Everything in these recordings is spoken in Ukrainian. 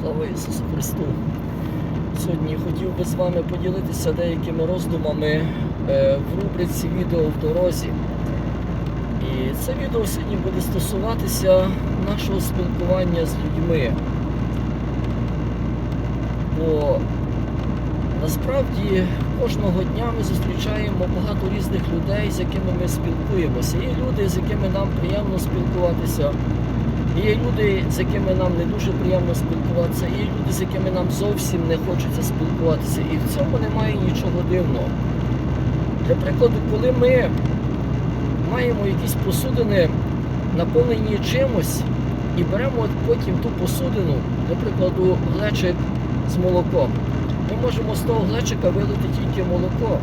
Слава Ісусу Христу! Сьогодні хотів би з вами поділитися деякими роздумами е, в рубриці відео в дорозі. І це відео сьогодні буде стосуватися нашого спілкування з людьми. Бо насправді кожного дня ми зустрічаємо багато різних людей, з якими ми спілкуємося. Є люди, з якими нам приємно спілкуватися. Є люди, з якими нам не дуже приємно спілкуватися, є люди, з якими нам зовсім не хочеться спілкуватися. І в цьому немає нічого дивного. Для прикладу, коли ми маємо якісь посудини, наповнені чимось, і беремо от потім ту посудину, для прикладу, глечик з молоком, ми можемо з того глечика вилити тільки молоко.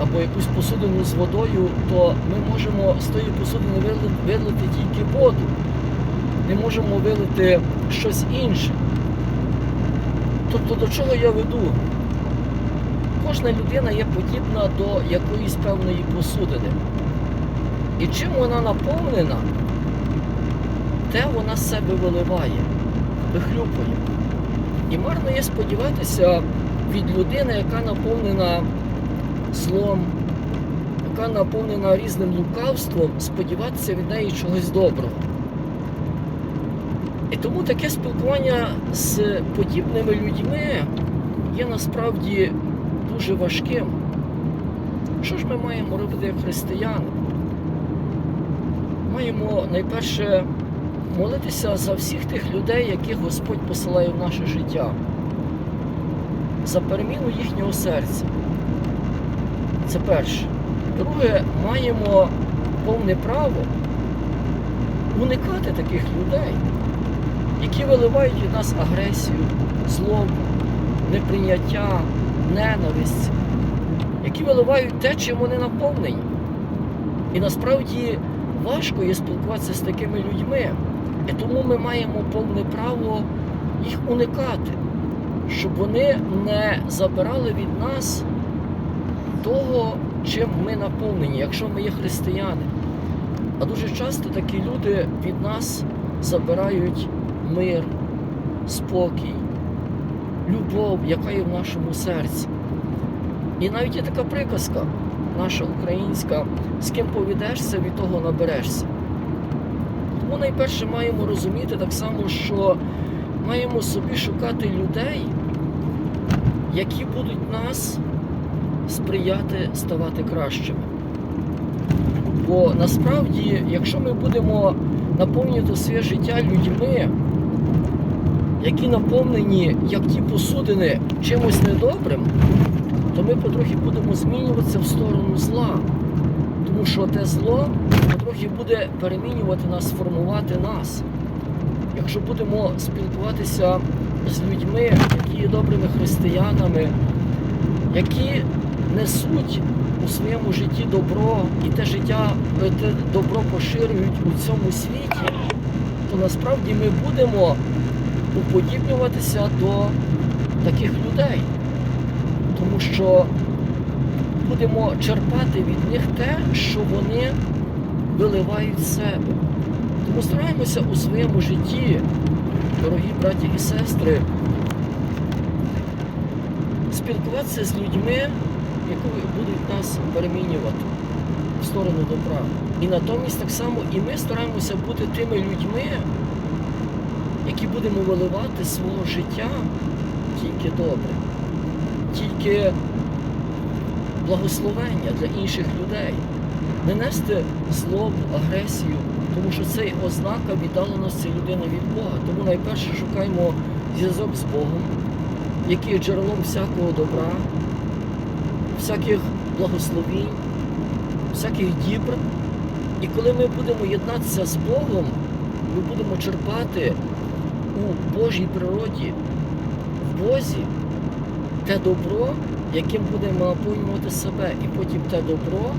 Або якусь посудину з водою, то ми можемо з тої посудини вилити тільки воду не можемо вилити щось інше. Тобто до чого я веду? Кожна людина є подібна до якоїсь певної посудини. І чим вона наповнена, те вона себе виливає, вихлюпує. І марно є сподіватися від людини, яка наповнена злом, яка наповнена різним лукавством, сподіватися від неї чогось доброго. І тому таке спілкування з подібними людьми є насправді дуже важким. Що ж ми маємо робити як християни? Маємо найперше молитися за всіх тих людей, яких Господь посилає в наше життя, за переміну їхнього серця. Це перше. Друге, маємо повне право уникати таких людей які виливають від нас агресію, злобу, неприйняття, ненависть, які виливають те, чим вони наповнені. І насправді важко є спілкуватися з такими людьми. І тому ми маємо повне право їх уникати, щоб вони не забирали від нас того, чим ми наповнені, якщо ми є християни. А дуже часто такі люди від нас забирають мир, спокій, любов, яка є в нашому серці. І навіть є така приказка наша українська, з ким поведешся, від того наберешся. Тому найперше маємо розуміти так само, що маємо собі шукати людей, які будуть нас сприяти ставати кращими. Бо насправді, якщо ми будемо наповнювати своє життя людьми, які наповнені, як ті посудини, чимось недобрим, то ми потрохи будемо змінюватися в сторону зла. Тому що те зло потрохи буде перемінювати нас, формувати нас. Якщо будемо спілкуватися з людьми, які є добрими християнами, які несуть у своєму житті добро і те життя, е, те добро поширюють у цьому світі, то насправді ми будемо уподібнюватися до таких людей. Тому що будемо черпати від них те, що вони виливають з себе. Тому стараємося у своєму житті, дорогі браті і сестри, спілкуватися з людьми, які будуть нас перемінювати в сторону добра. І натомість так само і ми стараємося бути тими людьми, які будемо виливати свого життя тільки добре, тільки благословення для інших людей, не нести злобу, агресію, тому що це ознака віддаленості людини від Бога. Тому найперше шукаємо зв'язок з Богом, який є джерелом всякого добра, всяких благословінь, всяких дібр. І коли ми будемо єднатися з Богом, ми будемо черпати у Божій природі, в Бозі те добро, яким будемо наповнювати себе, і потім те добро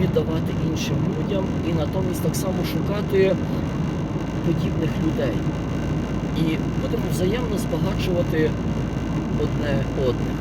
віддавати іншим людям і натомість так само шукати подібних людей. І будемо взаємно збагачувати одне одних.